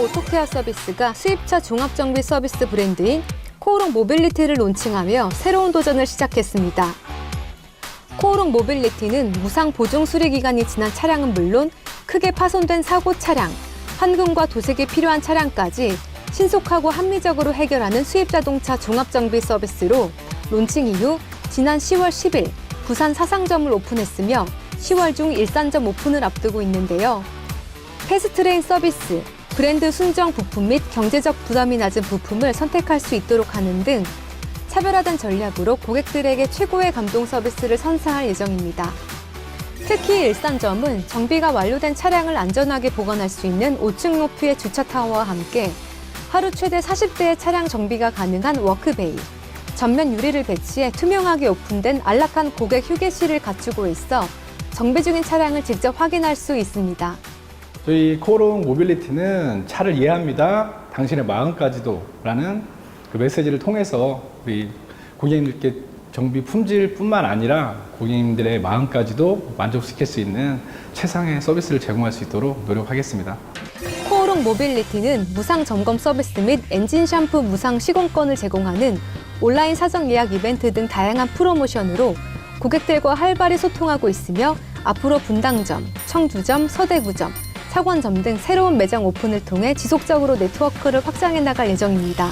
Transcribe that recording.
코오롱 오토케어 서비스가 수입차 종합정비 서비스 브랜드인 코오롱 모빌리티를 론칭하며 새로운 도전을 시작했습니다. 코오롱 모빌리티는 무상 보증 수리 기간이 지난 차량은 물론 크게 파손된 사고 차량, 환금과 도색이 필요한 차량까지 신속하고 합리적으로 해결하는 수입 자동차 종합 정비 서비스로 론칭 이후 지난 10월 10일 부산 사상점을 오픈했으며 10월 중 일산점 오픈을 앞두고 있는데요. 패스트레인 서비스, 브랜드 순정 부품 및 경제적 부담이 낮은 부품을 선택할 수 있도록 하는 등 차별화된 전략으로 고객들에게 최고의 감동 서비스를 선사할 예정입니다. 특히 일산점은 정비가 완료된 차량을 안전하게 보관할 수 있는 5층 높이의 주차 타워와 함께 하루 최대 40대의 차량 정비가 가능한 워크베이, 전면 유리를 배치해 투명하게 오픈된 안락한 고객 휴게실을 갖추고 있어 정비 중인 차량을 직접 확인할 수 있습니다. 저희 코롱 모빌리티는 차를 이해합니다. 당신의 마음까지도 라는 그 메시지를 통해서 우리 고객님들께 정비 품질뿐만 아니라 고객님들의 마음까지도 만족시킬 수 있는 최상의 서비스를 제공할 수 있도록 노력하겠습니다. 코오롱 모빌리티는 무상 점검 서비스 및 엔진 샴푸 무상 시공권을 제공하는 온라인 사전 예약 이벤트 등 다양한 프로모션으로 고객들과 활발히 소통하고 있으며 앞으로 분당점, 청두점, 서대구점, 차관점 등 새로운 매장 오픈을 통해 지속적으로 네트워크를 확장해 나갈 예정입니다.